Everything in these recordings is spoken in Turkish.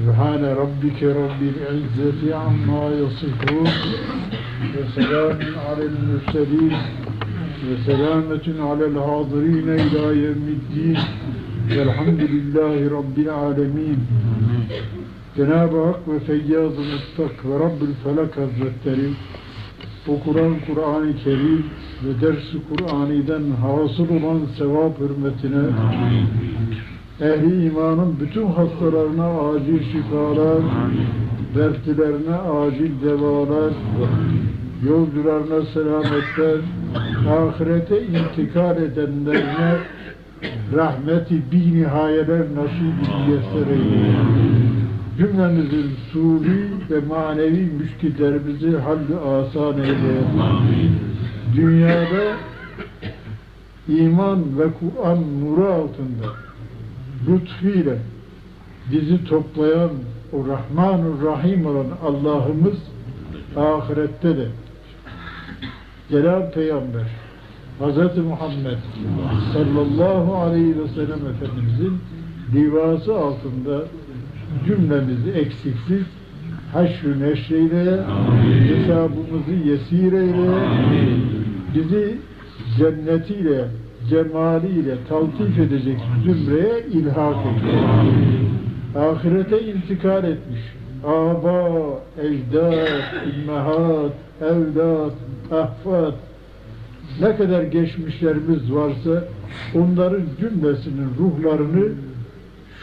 سبحان ربك رب العزة عما يصفون وسلام على المرسلين وسلامة على الحاضرين إلى يوم الدين والحمد لله رب العالمين Cenab-ı Hak ve Feyyaz-ı Mustak ve Rabbül Felak Hazretleri bu Kur'an, Kur'an-ı Kerim ve ders-i Kur'an'dan hasıl olan sevap hürmetine ehli imanın bütün hastalarına acil şifalar, dertlerine acil devalar, yolcularına selametler, ahirete intikal edenlerine rahmeti bi nihayeler nasip eyle. Cümlemizin suri ve manevi müşkillerimizi halli asan eyle. Dünyada iman ve Kur'an nuru altında lütfuyla bizi toplayan o Rahmanur Rahim olan Allah'ımız ahirette de Celal Peygamber Hz. Muhammed sallallahu aleyhi ve sellem Efendimizin divası altında cümlemizi eksiksiz haşr-ı neşreyle hesabımızı yesir eyle bizi cennetiyle cemaliyle taltif edecek zümreye ilhak eyle ahirete intikal etmiş aba, ecdat, immehat, evlat, ahfad ne kadar geçmişlerimiz varsa onların cümlesinin ruhlarını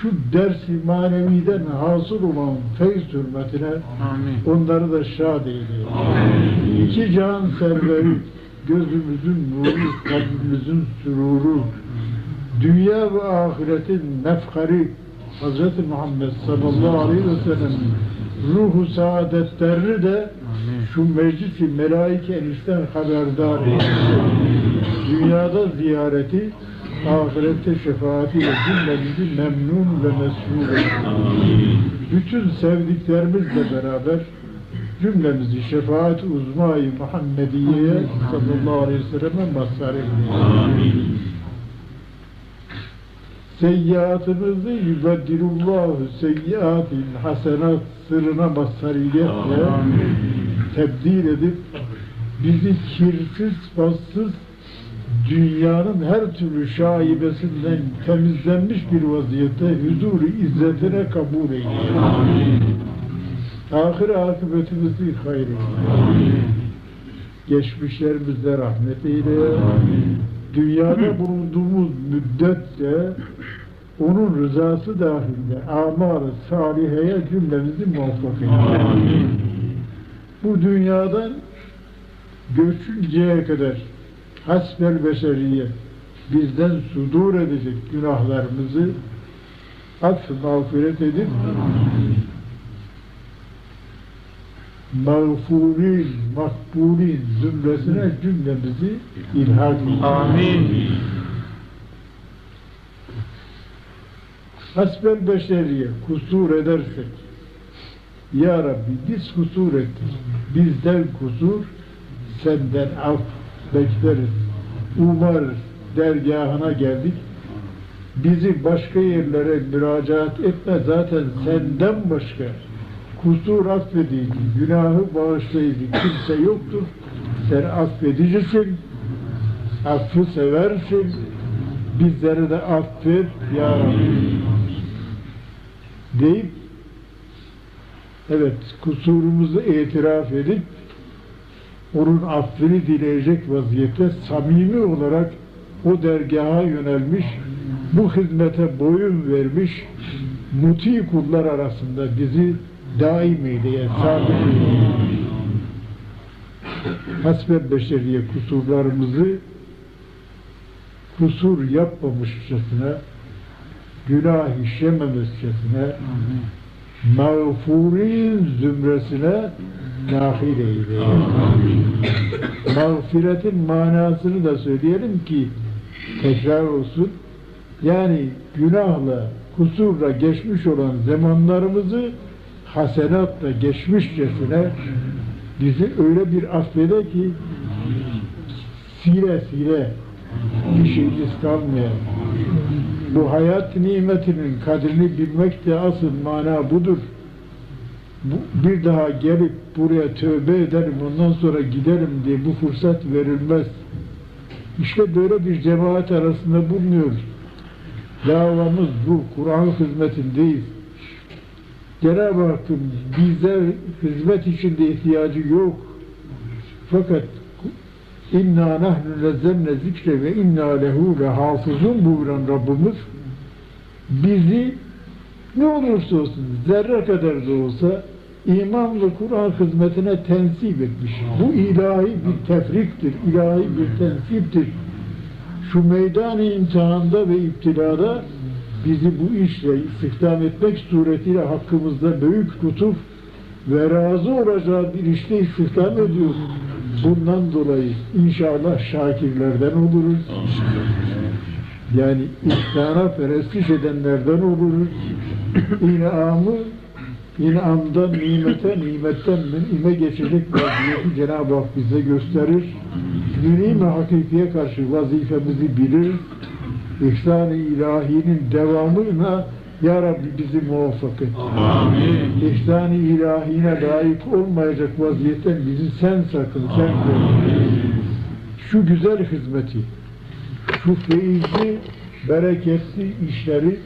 şu ders-i maneviden hasıl olan feyz hürmetine Amin. onları da şad eyle. İki can serveri, gözümüzün nuru, kalbimizin süruru, dünya ve ahiretin mefkari Hz. Muhammed sallallahu aleyhi ve sellem ruhu saadetlerini de şu meclis-i melaike enişten haberdar. Dünyada ziyareti, ahirette şefaatiyle cümlemizi memnun ve mesrur eyle. Bütün sevdiklerimizle beraber cümlemizi şefaat uzmayı Muhammediye'ye sallallahu aleyhi ve selleme mazhar eyle. Seyyiatımızı yübeddirullahu seyyiatin hasenat sırrına mazhariyetle tebdil edip bizi kirsiz, bassız dünyanın her türlü şaibesinden temizlenmiş bir vaziyette huzur-u izzetine kabul eyle. Ahir akıbetimizi hayır eyle. Geçmişlerimizde rahmet eyle. Dünyada bulunduğumuz müddetçe onun rızası dahilinde amal-ı saliheye cümlemizi muvaffak eyle. Bu dünyadan göçünceye kadar hasbel beşeriye bizden sudur edecek günahlarımızı affı mağfiret edip mağfurin, makbulin zümresine cümlemizi ilhak eyle. Amin. Hasbel beşeriye kusur edersek Ya Rabbi biz kusur ettik. Bizden kusur senden af bekleriz. Umarız dergahına geldik. Bizi başka yerlere müracaat etme zaten senden başka kusur affedici, günahı bağışlayıcı kimse yoktur. Sen affedicisin, affı seversin, bizleri de affet ya Rabbi deyip evet kusurumuzu itiraf edip onun affını dileyecek vaziyette samimi olarak o dergaha yönelmiş, bu hizmete boyun vermiş muti kullar arasında bizi daim eyleye, sabit eyleye. Beşeriye kusurlarımızı kusur yapmamışçasına, günah işlememesçasına, mağfurin zümresine dahil eyle. Mağfiretin manasını da söyleyelim ki tekrar olsun. Yani günahla, kusurla geçmiş olan zamanlarımızı hasenatla geçmişçesine bizi öyle bir affede ki sile sile bir şeyimiz. Bu hayat nimetinin kadrini bilmek de asıl mana budur. Bu, bir daha gelip buraya tövbe ederim ondan sonra giderim diye bu fırsat verilmez. İşte böyle bir cemaat arasında bulunuyoruz. Davamız bu, Kur'an hizmetindeyiz. Cenab-ı Hakk'ın bize hizmet içinde ihtiyacı yok. Fakat inna nahnu nezzalne zikre ve inna lehu lehafızun buyuran Rabbimiz bizi ne olursa olsun zerre kadar da olsa iman ve Kur'an hizmetine tensip etmiş. Bu ilahi bir tefriktir, ilahi bir tensiptir. Şu meydan imtihanda ve iptilada bizi bu işle istihdam etmek suretiyle hakkımızda büyük lütuf ve razı olacağı bir işte istihdam ediyor. Bundan dolayı inşallah şakirlerden oluruz. Yani ihsana perestiş edenlerden oluruz. İnamı inamdan nimete, nimetten münime geçecek vaziyeti Cenab-ı Hak bize gösterir. Münime hakikiye karşı vazifemizi bilir. İhsan-ı ilahinin devamıyla Ya Rabbi bizi muvaffak et. Amin. İhsan-ı ilahine layık olmayacak vaziyetten bizi sen sakın, sen koru. Şu güzel hizmeti, şu feyizli, bereketli işleri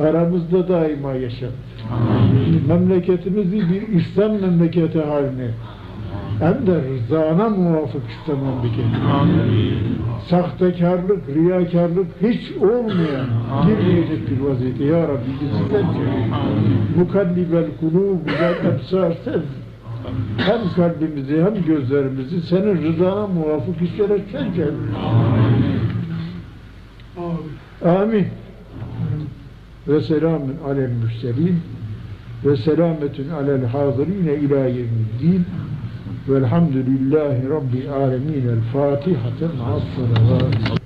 aramızda daima yaşat. Memleketimizi bir İslam memleketi haline hem de rızana muvafık İslam memleketi. Amin. Sahtekarlık, riyakarlık hiç olmayan, girmeyecek bir vaziyete. Ya Rabbi çevir. Mukallibel kulub güzel ebsar sen. Hem kalbimizi hem gözlerimizi senin rızana muvafık işlere sen çevir. Amin. Ve selamun alel mürselin ve selametün alel hazirine ila yevmiddin. Velhamdülillahi rabbil alemin. El Fatiha'ten as